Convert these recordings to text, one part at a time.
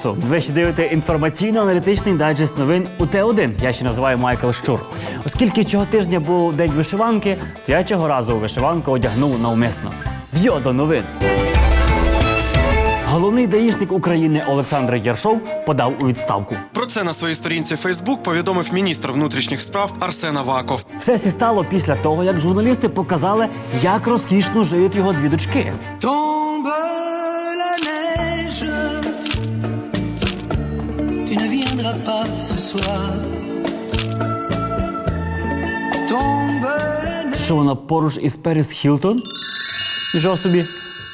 Ісу! Ви ще дивите інформаційно-аналітичний дайджест новин у Т1. Я ще називаю Майкл Щур. Оскільки цього тижня був день вишиванки, то я цього разу вишиванку одягнув навмисно. В'йо до новин. Головний даїшник України Олександр Єршов подав у відставку. Про це на своїй сторінці Фейсбук повідомив міністр внутрішніх справ Арсен Аваков. Все сі стало після того, як журналісти показали, як розкішно живуть його дві дочки. Tombe ne viendras pas ce soir. Що вона поруч із Періс Хілтон? Нічого собі.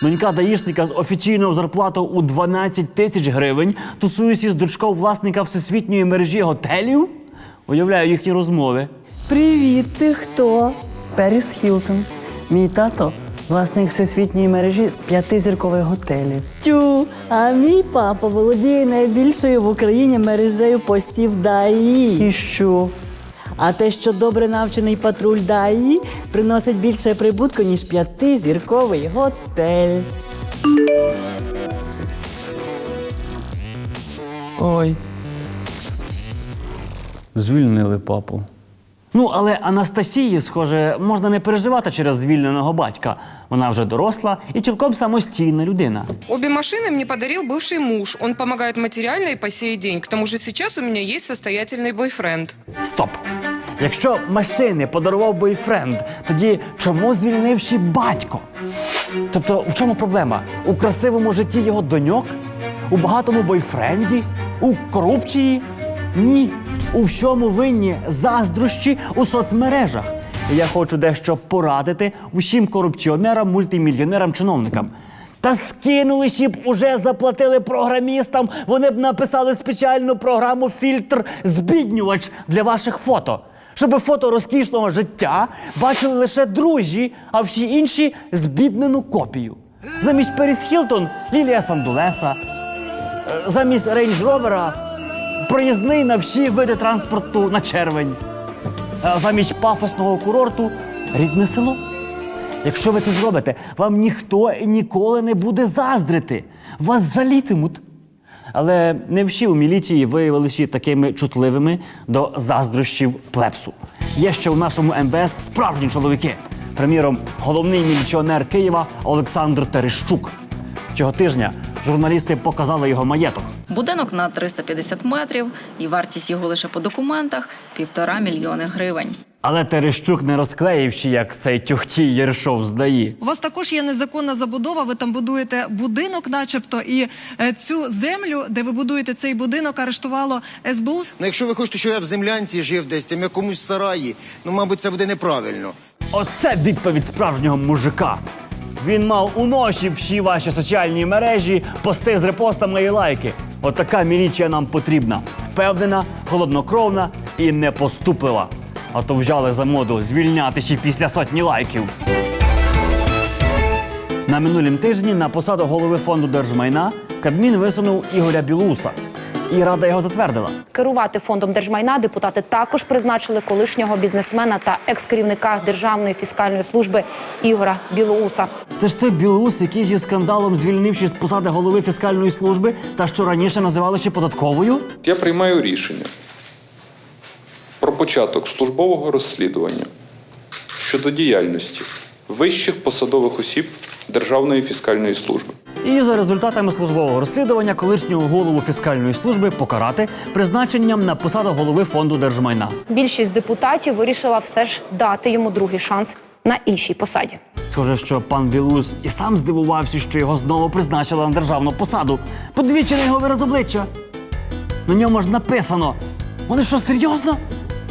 Донька даїшника з офіційною зарплатою у 12 тисяч гривень тусується з дочкою власника всесвітньої мережі готелів? Уявляю їхні розмови. Привіт, ти хто? Періс Хілтон. Мій тато власник всесвітньої мережі п'ятизіркових готелів. Тю, а мій папа володіє найбільшою в Україні мережею постів ДАІ. І що? А те, що добре навчений патруль ДАІ приносить більше прибутку, ніж п'ятизірковий готель. Ой. Звільнили папу. Ну, але Анастасії, схоже, можна не переживати через звільненого батька. Вона вже доросла і цілком самостійна людина. Обе машины мне подарил бывший муж. Он помогает материально и по сей день. К тому же сейчас у меня есть состоятельный бойфренд. Стоп! Якщо машини подарував бойфренд, тоді чому звільнивши батько? Тобто, в чому проблема? У красивому житті його доньок? У багатому бойфренді? У корупції? Ні. У всьому винні заздрощі у соцмережах. Я хочу дещо порадити усім корупціонерам, мультимільйонерам, чиновникам. Та скинули б уже заплатили програмістам, вони б написали спеціальну програму фільтр збіднювач для ваших фото. Щоб фото розкішного життя бачили лише друзі, а всі інші збіднену копію. Замість Періс Хілтон Лілія Сандулеса, замість Рейндж Ровера проїзний на всі види транспорту на червень. А замість пафосного курорту рідне село. Якщо ви це зробите, вам ніхто ніколи не буде заздрити. Вас жалітимуть. Але не всі у міліції виявилися такими чутливими до заздрощів плепсу. Є ще у нашому МВС справжні чоловіки. Приміром, головний міліціонер Києва Олександр Терещук. Цього тижня журналісти показали його маєток. Будинок на 350 метрів і вартість його лише по документах півтора мільйони гривень. Але Терещук не розклеївши, як цей тюхтій Єршов здає. У вас також є незаконна забудова. Ви там будуєте будинок, начебто, і е, цю землю, де ви будуєте цей будинок, арештувало СБУ. Ну, якщо ви хочете, щоб я в землянці жив десь, там якомусь сараї, ну, мабуть, це буде неправильно. Оце відповідь справжнього мужика. Він мав уночі всі ваші соціальні мережі, пости з репостами і лайки. Отака міліція нам потрібна. Впевнена, холоднокровна і непоступлива. А то взяли за моду звільняти ще після сотні лайків. На минулім тижні на посаду голови фонду держмайна Кабмін висунув Ігоря Білуса. І рада його затвердила. Керувати фондом держмайна депутати також призначили колишнього бізнесмена та екс-керівника Державної фіскальної служби Ігора Білоуса. Це ж той білус, який зі скандалом звільнивши з посади голови фіскальної служби, та що раніше називали ще податковою. Я приймаю рішення про початок службового розслідування щодо діяльності вищих посадових осіб Державної фіскальної служби. І за результатами службового розслідування колишнього голову фіскальної служби покарати призначенням на посаду голови фонду держмайна. Більшість депутатів вирішила все ж дати йому другий шанс на іншій посаді. Схоже, що пан Білус і сам здивувався, що його знову призначили на державну посаду. Подивіться на його вираз обличчя. На ньому ж написано: вони що, серйозно?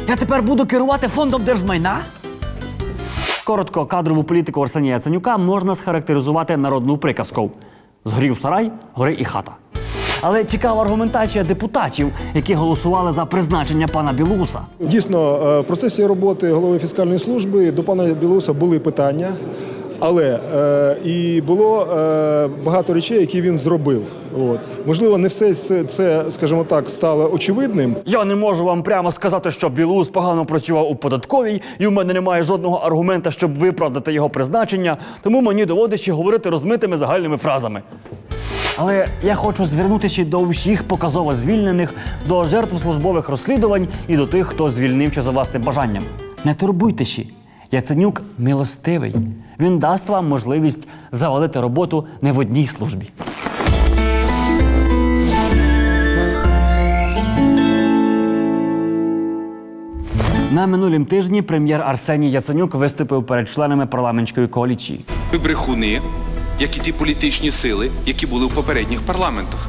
Я тепер буду керувати фондом держмайна? Коротко, кадрову політику Арсенія Яценюка можна схарактеризувати народну приказкою: згорів сарай, гори і хата. Але цікава аргументація депутатів, які голосували за призначення пана Білуса. Дійсно, е, в процесі роботи голови фіскальної служби до пана Білуса були питання, але е, і було е, багато речей, які він зробив. От. Можливо, не все це, це, скажімо так, стало очевидним. Я не можу вам прямо сказати, що Білус погано працював у податковій, і в мене немає жодного аргумента, щоб виправдати його призначення, тому мені доводиться говорити розмитими загальними фразами. Але я хочу звернутися до всіх показово звільнених, до жертв службових розслідувань і до тих, хто звільнився за власним бажанням. Не турбуйтеся. Яценюк милостивий. Він дасть вам можливість завалити роботу не в одній службі. На минулім тижні прем'єр Арсеній Яценюк виступив перед членами парламентської коаліції. Ми брехуни, як і ті політичні сили, які були в попередніх парламентах.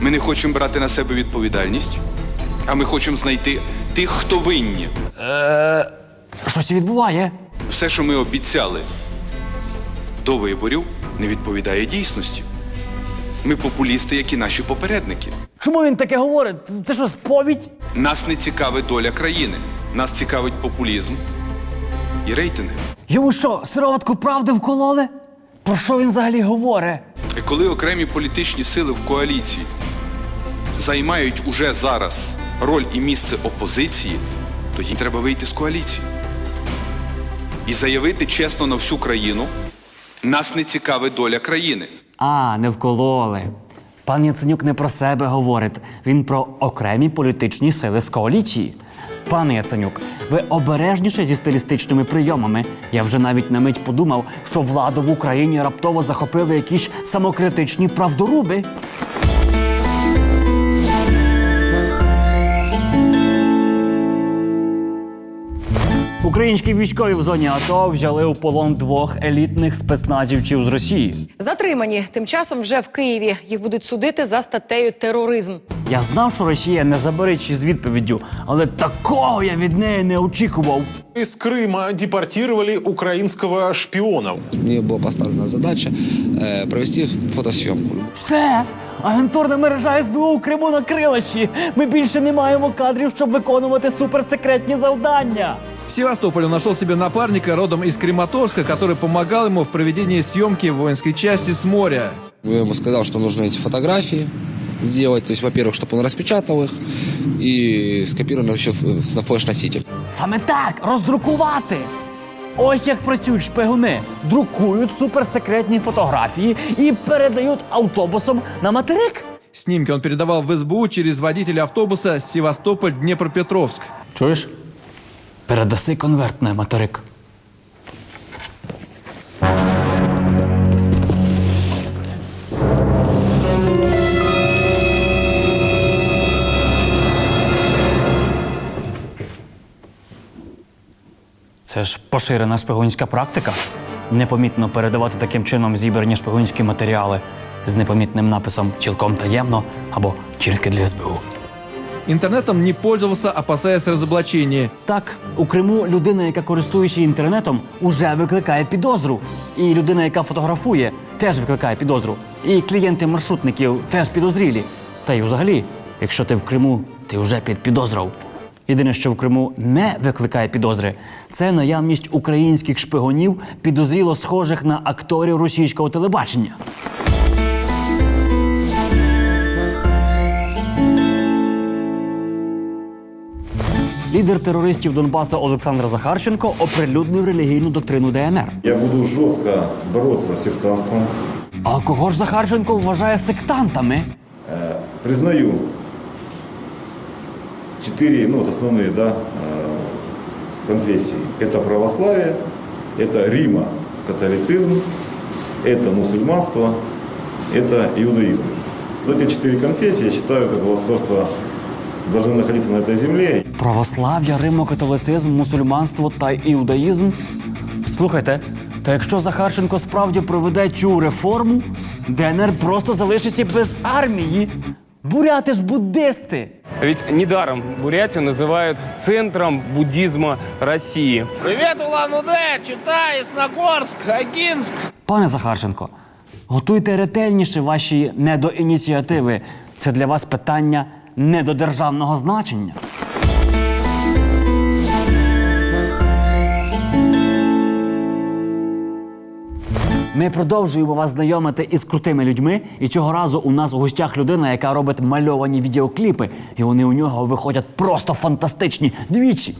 Ми не хочемо брати на себе відповідальність, а ми хочемо знайти тих, хто винні. Щось відбуває. Все, що ми обіцяли до виборів, не відповідає дійсності. Ми популісти, як і наші попередники. Чому він таке говорить? Це що, сповідь? Нас не цікавить доля країни. Нас цікавить популізм і рейтинги. Йому що, сироватку правди вкололи? Про що він взагалі говорить? І коли окремі політичні сили в коаліції займають уже зараз роль і місце опозиції, то їм треба вийти з коаліції і заявити чесно на всю країну, нас не цікавить доля країни. А, не вкололи. Пан Яценюк не про себе говорить. Він про окремі політичні сили з коаліції. Пане Яценюк, ви обережніше зі стилістичними прийомами. Я вже навіть на мить подумав, що владу в Україні раптово захопили якісь самокритичні правдоруби. Українські військові в зоні АТО взяли у полон двох елітних спецназівців з Росії. Затримані тим часом вже в Києві. Їх будуть судити за статтею тероризм. Я знав, що Росія не забереться з відповіддю, але такого я від неї не очікував. Из Крыма депортировали украинского шпиона. Мне была поставлена задача э, провести фотосъемку. Все! Агентурна мережа СБУ у Криму на крилищі. Ми більше не маємо кадрів, щоб виконувати суперсекретні завдання. В Севастополе он нашел себе напарника родом из Крематорска, который помогал ему в проведении съемки в воинской части с моря. Я ему сказал, что нужно эти фотографии сделать. То есть, во-первых, чтобы он распечатал их и скопировал еще на флеш-носитель. Саме так роздрукувати. Ось як працюють шпигуни. Друкують суперсекретні фотографії і передають автобусом на материк. Снимки он передавал в СБУ через водителя автобуса Севастополь-Днепропетровск. Чуєш? Передаси конверт на материк. Це ж поширена шпигунська практика. Непомітно передавати таким чином зібрані шпигунські матеріали з непомітним написом цілком таємно або тільки для СБУ. Интернетом не пользовался, опасаясь разоблачения. Так, у Криму людина, яка користуючи інтернетом, уже викликає підозру. І людина, яка фотографує, теж викликає підозру. І клієнти маршрутників теж підозрілі. Та й взагалі, якщо ти в Криму, ти вже під підозрою. Єдине, що в Криму не викликає підозри, це наявність українських шпигунів, підозріло схожих на акторів російського телебачення. Лідер терористів Донбаса Олександр Захарченко оприлюднив релігійну доктрину ДНР. Я буду жестко бороться с сектантством. А кого ж Захарченко вважає сектантами? Э, Признаю четыре, ну вот основные, да, э, конфессии. Это православие, это Рима, католицизм, это мусульманство, это иудаизм. Вот эти четыре конфессии, я считаю, как государство должны находиться на этой земле. Православ'я, римокатолицизм, мусульманство та іудаїзм. Слухайте, та якщо Захарченко справді проведе цю реформу, ДНР просто залишиться без армії. Буряти ж буддисти. Ведь недаром Бурятию называют центром буддизма России. Привет, Улан-Удэ! Читай, Ясногорск, Агинск! Пане Захарченко, готуйте ретельніше ваші недоініціативи. Це для вас питання недодержавного значення. Ми продовжуємо вас знайомити із крутими людьми, і цього разу у нас у гостях людина, яка робить мальовані відеокліпи, і вони у нього виходять просто фантастичні. Двічі.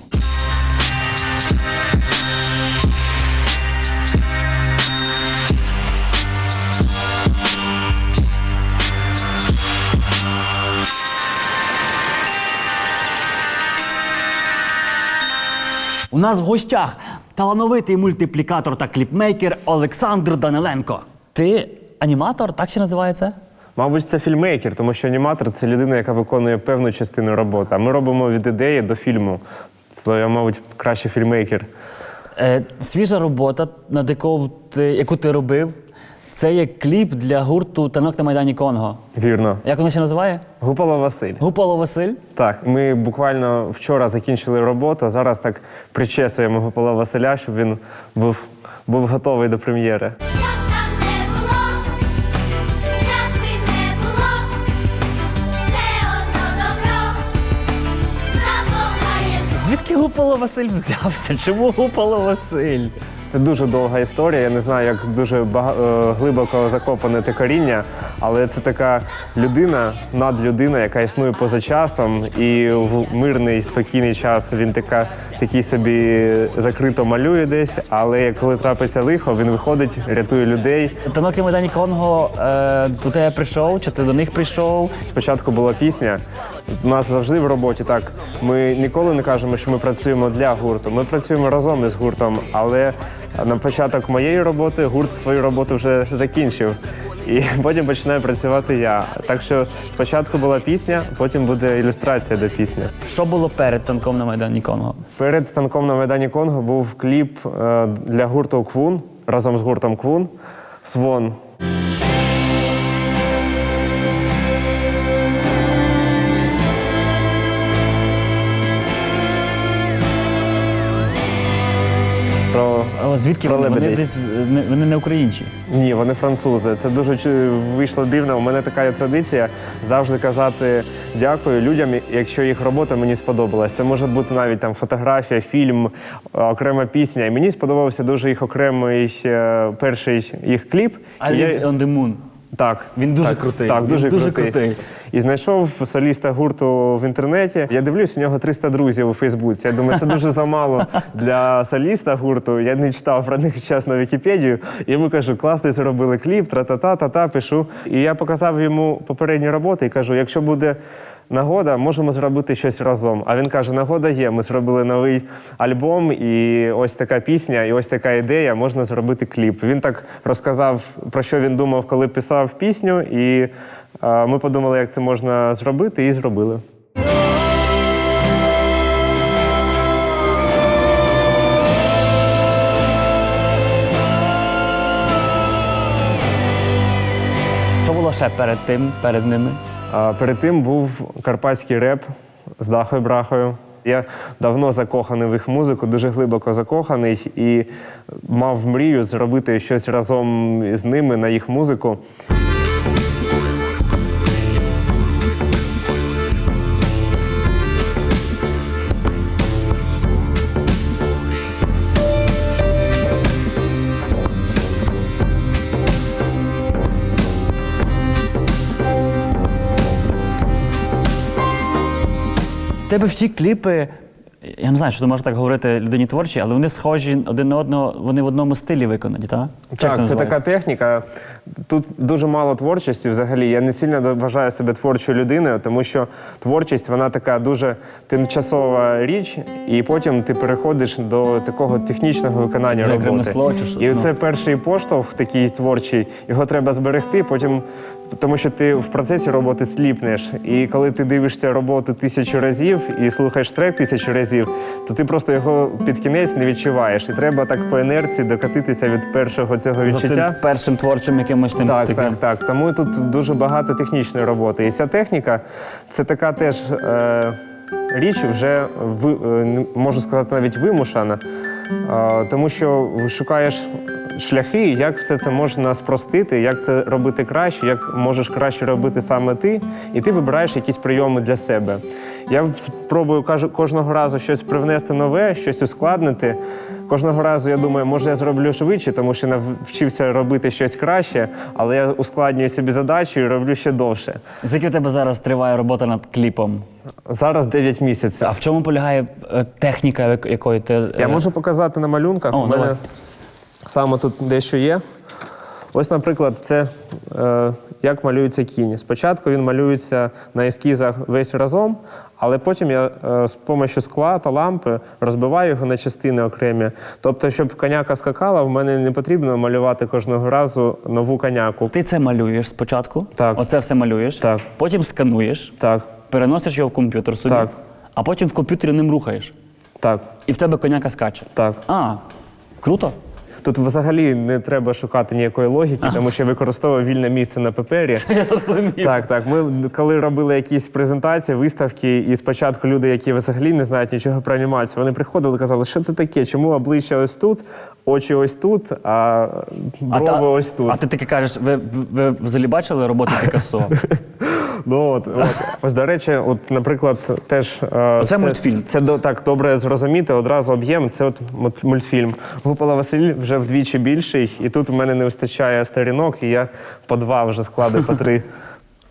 У нас в гостях талановитий мультиплікатор та кліпмейкер Олександр Даниленко. Ти аніматор, так ще називається? Мабуть, це фільмейкер, тому що аніматор це людина, яка виконує певну частину роботи. А ми робимо від ідеї до фільму. Це, я, мабуть, краще фільмейкер. Е, свіжа робота, над яку ти, яку ти робив, це є кліп для гурту Танок на Майдані Конго. Вірно. Як воно ще називає? Гупало Василь. Гупало Василь. Так, ми буквально вчора закінчили роботу, а зараз так причесуємо Гупала Василя, щоб він був, був готовий до прем'єри. Звідки Гупало Василь взявся? Чому Гупало Василь? Це дуже довга історія. Я не знаю, як дуже е, глибоко закопане те коріння, але це така людина, надлюдина, яка існує поза часом, і в мирний спокійний час він така, такий собі закрито малює десь. Але коли трапиться лихо, він виходить, рятує людей. Танок на Майдані Конго е, до тебе прийшов, чи ти до них прийшов? Спочатку була пісня. У нас завжди в роботі так. Ми ніколи не кажемо, що ми працюємо для гурту. Ми працюємо разом із гуртом. Але на початок моєї роботи гурт свою роботу вже закінчив. І потім починаю працювати я. Так що спочатку була пісня, потім буде ілюстрація до пісні. Що було перед танком на Майдані Конго? Перед танком на Майдані Конго був кліп е, для гурту Квун разом з гуртом Квун Свон. Про А звідки вони? Вони лебедей. десь е, не, вони не українці. Ні, вони французи. Це дуже чу- вийшло дивно. У мене така є традиція завжди казати дякую людям, якщо їх робота мені сподобалась. Це може бути навіть там фотографія, фільм, е, окрема пісня. І мені сподобався дуже їх окремий е, перший їх кліп. І я- live on the moon. Так, Він дуже так, крутий. Так, Він дуже, дуже крутий. крутий. І знайшов соліста гурту в інтернеті. Я дивлюсь, у нього 300 друзів у Фейсбуці. Я думаю, це дуже замало для соліста гурту. Я не читав про них час на Вікіпедію. І йому кажу, класний зробили кліп, тра-та-та, та-та, пишу. І я показав йому попередні роботи і кажу, якщо буде нагода, можемо зробити щось разом. А він каже: нагода є. Ми зробили новий альбом, і ось така пісня, і ось така ідея. Можна зробити кліп. Він так розказав про що він думав, коли писав пісню, і е, ми подумали, як це можна зробити, і зробили. Що було ще перед тим, перед ними? А перед тим був карпатський реп з Дахою Брахою. Я давно закоханий в їх музику, дуже глибоко закоханий і мав мрію зробити щось разом з ними на їх музику. Тебе всі кліпи, я не знаю, що можеш так говорити людині творчій, але вони схожі один на одного, вони в одному стилі виконані, так? Так, це називається? така техніка. Тут дуже мало творчості взагалі. Я не сильно вважаю себе творчою людиною, тому що творчість вона така дуже тимчасова річ, і потім ти переходиш до такого технічного виконання Вже роботи. ремесло чи що? І Ну. це перший поштовх такий творчий. Його треба зберегти, потім. Тому що ти в процесі роботи сліпнеш. І коли ти дивишся роботу тисячу разів і слухаєш трек тисячу разів, то ти просто його під кінець не відчуваєш. І треба так по інерції докатитися від першого цього За відчуття. тим першим творчим якимось тим Так, таким. так, так. Тому тут дуже багато технічної роботи. І ця техніка це така теж е, річ, вже ви, е, можу сказати, навіть вимушена, е, тому що шукаєш шляхи, як все це можна спростити, як це робити краще, як можеш краще робити саме ти, і ти вибираєш якісь прийоми для себе. Я спробую кожного разу щось привнести нове, щось ускладнити. Кожного разу я думаю, може я зроблю швидше, тому що навчився робити щось краще, але я ускладнюю собі задачу і роблю ще довше. Скільки у тебе зараз триває робота над кліпом? Зараз 9 місяців. А в чому полягає е, техніка, як- якої ти. е, Я можу показати на малюнках. О, У мене давай. Саме тут дещо є. Ось, наприклад, це е, як малюється кінь. Спочатку він малюється на ескізах весь разом, але потім я е, з допомогою скла та лампи розбиваю його на частини окремі. Тобто, щоб коняка скакала, в мене не потрібно малювати кожного разу нову коняку. Ти це малюєш спочатку. Так. Оце все малюєш. Так. Потім скануєш. Так. Переносиш його в комп'ютер собі. Так. А потім в комп'ютері ним рухаєш. Так. І в тебе коняка скаче. Так. А, круто. Тут взагалі не треба шукати ніякої логіки, тому що я використовую вільне місце на папері. Я розумію. Так, так. Ми коли робили якісь презентації, виставки, і спочатку люди, які взагалі не знають нічого про анімацію, вони приходили і казали, що це таке, чому обличчя ось тут, очі ось тут, а брови та- ось тут. А ти таки кажеш, ви, ви, взагалі бачили роботи Пікассо? Ну от, от. ось до речі, от, наприклад, теж е, Оце мультфільм. Це до так добре зрозуміти. Одразу об'єм. Це от мут- мультфільм. Гупала Василь вже вдвічі більший, і тут в мене не вистачає сторінок, і я по два вже складу по три.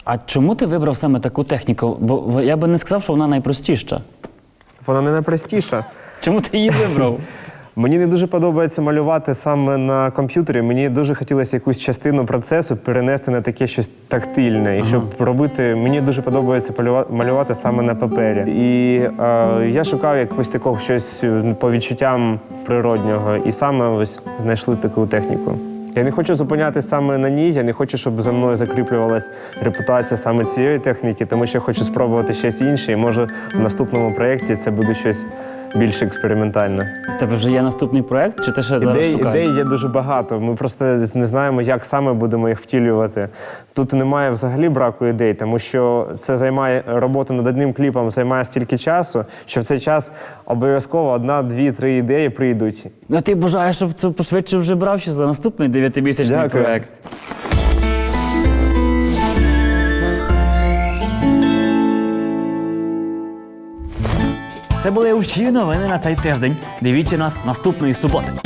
А чому ти вибрав саме таку техніку? Бо в- я би не сказав, що вона найпростіша. Вона не найпростіша. Чому ти її вибрав? Мені не дуже подобається малювати саме на комп'ютері. Мені дуже хотілося якусь частину процесу перенести на таке щось тактильне. І щоб робити, мені дуже подобається малювати саме на папері. І е, я шукав якось такого щось е, по відчуттям природнього. І саме ось знайшли таку техніку. Я не хочу зупинятися саме на ній, я не хочу, щоб за мною закріплювалась репутація саме цієї техніки, тому що я хочу спробувати щось інше. І може в наступному проєкті це буде щось більш експериментальне. У тебе вже є наступний проект, чи ти ще зараз Ідей, шукаєш? ідей є дуже багато. Ми просто не знаємо, як саме будемо їх втілювати. Тут немає взагалі браку ідей, тому що це займає робота над одним кліпом, займає стільки часу, що в цей час обов'язково одна, дві, три ідеї прийдуть. Ну ти бажаєш, щоб ти пошвидше вже брався за наступний дев'ятимісячний Дякую. проект. Це були усі новини на цей тиждень. Дивіться нас наступної суботи.